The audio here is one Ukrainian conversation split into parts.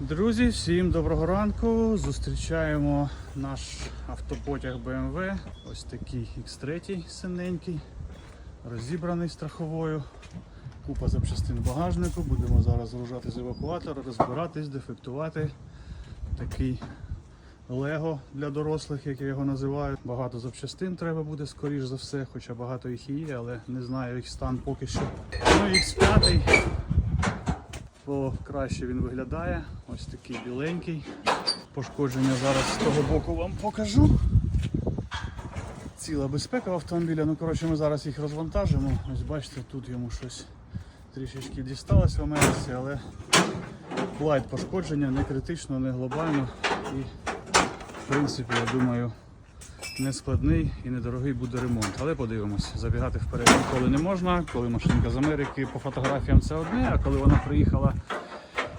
Друзі, всім доброго ранку. Зустрічаємо наш автопотяг BMW. Ось такий X3 синенький, розібраний страховою. Купа запчастин в багажнику. Будемо зараз згружати з евакуатора, розбиратись, дефектувати. Такий Лего для дорослих, як я його називаю. Багато запчастин треба буде, скоріш за все, хоча багато їх і є, але не знаю їх стан поки що. Ну, X5 краще він виглядає. Ось такий біленький. Пошкодження зараз з того боку вам покажу. Ціла безпека автомобіля. Ну, коротше, ми зараз їх розвантажимо. Ось бачите, тут йому щось трішечки дісталось в Америці, але лайт пошкодження, не критично, не глобально. І в принципі, я думаю, не складний і недорогий буде ремонт. Але подивимось, забігати вперед ніколи не можна. Коли машинка з Америки по фотографіям це одне, а коли вона приїхала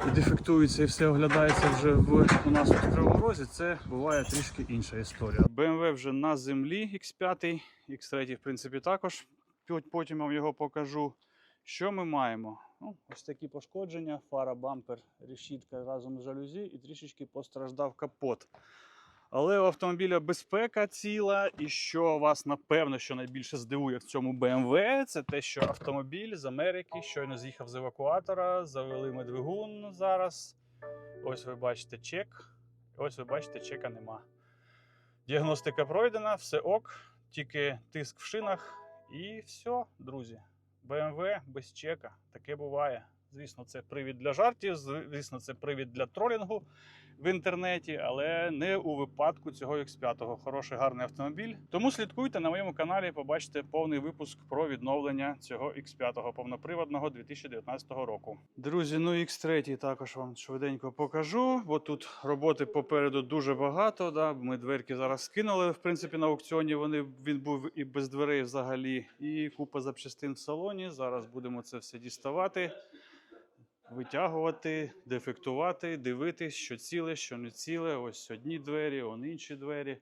і дефектується і все оглядається вже в у нас в Кривому Розі, це буває трішки інша історія. BMW вже на землі X5, X3 в принципі також. Потім я вам його покажу. Що ми маємо? Ну, ось такі пошкодження, фара, бампер, решітка разом з жалюзі і трішечки постраждав капот. Але у автомобіля безпека ціла, і що вас напевно що найбільше здивує в цьому BMW, це те, що автомобіль з Америки щойно з'їхав з евакуатора, завели ми двигун зараз. Ось ви бачите чек. Ось ви бачите, чека нема. Діагностика пройдена, все ок, тільки тиск в шинах і все, друзі. BMW без чека. Таке буває. Звісно, це привід для жартів, звісно, це привід для тролінгу в інтернеті, але не у випадку цього X5. Хороший гарний автомобіль. Тому слідкуйте на моєму каналі, побачите повний випуск про відновлення цього X5 повноприводного 2019 року. Друзі, ну X3 також вам швиденько покажу, бо тут роботи попереду дуже багато. Да? Ми дверки зараз скинули. В принципі, на аукціоні вони він був і без дверей взагалі, і купа запчастин в салоні. Зараз будемо це все діставати витягувати, дефектувати, дивитись, що ціле, що не ціле. Ось одні двері, он інші двері.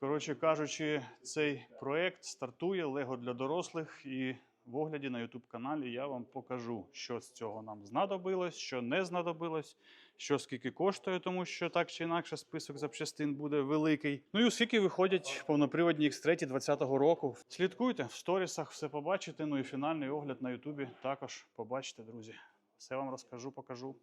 Коротше кажучи, цей проект стартує Лего для дорослих, і в огляді на YouTube каналі я вам покажу, що з цього нам знадобилось, що не знадобилось, що скільки коштує, тому що так чи інакше список запчастин буде великий. Ну і оскільки виходять повноприводні X3 2020 року. Слідкуйте в сторісах, все побачите. Ну і фінальний огляд на Ютубі також побачите, друзі. Все вам розкажу, покажу.